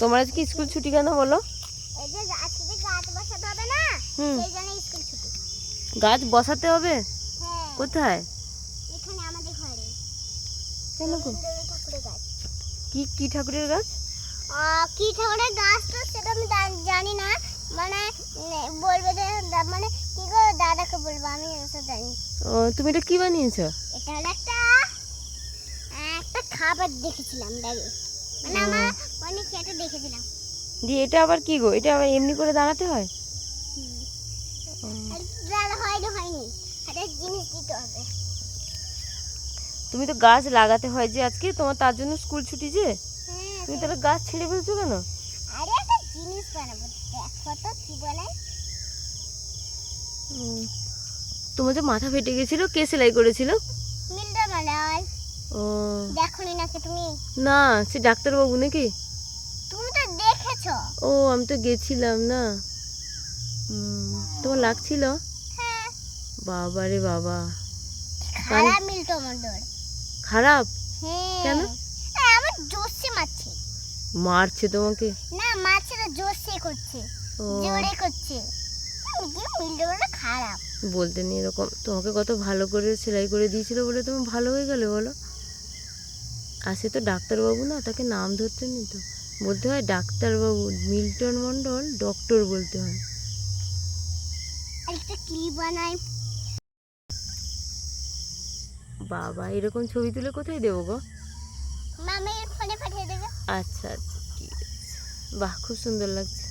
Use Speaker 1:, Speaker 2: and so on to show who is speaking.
Speaker 1: তোমার আজকে স্কুল ছুটি কেন বলো?
Speaker 2: গাছ বসাতে হবে হ্যাঁ।
Speaker 1: কোথায়? কেন কি কি ঠাকুরের গাছ?
Speaker 2: কি ঠাকুরের গাছ তো সেটা আমি জানি না। মানে বলবে যে মানে কি করে দাদাকে বলব আমি এটা জানি
Speaker 1: ও তুমি এটা কি বানিয়েছো?
Speaker 2: এটা হলো একটা একটা খাবার দেখেছিলাম ব্যাগে। মানে আমার অনেক দেখেছিলাম?
Speaker 1: দিয়ে এটা আবার কি গো? এটা আবার এমনি করে দাঁড়াতে হয়? তুমি তো গাছ লাগাতে হয় যে আজকে তোমার তার জন্য স্কুল ছুটি যে?
Speaker 2: হ্যাঁ
Speaker 1: তুমি তাহলে গাছ ছেড়ে ফেলছো কেন?
Speaker 2: আরে একটা জিনিস বানাবো। দেখো তো কি
Speaker 1: মাথা ফেটে গেছিল কে সেলাই করেছিল?
Speaker 2: মিলটা মালাই
Speaker 1: ও।
Speaker 2: দেখো নাকি তুমি?
Speaker 1: না সে ডাক্তারবাবু নাকি?
Speaker 2: দেখেছ
Speaker 1: ও আমি তো গেছিলাম না। তোমার লাগছিল?
Speaker 2: হ্যাঁ।
Speaker 1: বাবা রে বাবা।
Speaker 2: খারাপ মিলটো মন্ডল
Speaker 1: খারাপ?
Speaker 2: হ্যাঁ।
Speaker 1: কেন?
Speaker 2: আমার জোরসে মারছে।
Speaker 1: মারছে তোমাকে?
Speaker 2: না মারছে না জোরসে করছে। জোরে করছে। খারাপ।
Speaker 1: বলতে নেই এরকম। তোমাকে কত ভালো করে সেলাই করে দিয়েছিল বলে তুমি ভালো হয়ে গেলে বলো। আর সে তো ডাক্তারবাবু না তাকে নাম ধরতে নেই তো। বলতে হয় ডাক্তারবাবু মিল্টন মণ্ডল ডক্টর বলতে হয়। বাবা এরকম ছবি তুলে কোথায় দেবো গো?
Speaker 2: মামের ফোনে পাঠিয়ে দেবে।
Speaker 1: আচ্ছা আচ্ছা ঠিক আছে। বাহ খুব সুন্দর লাগছে।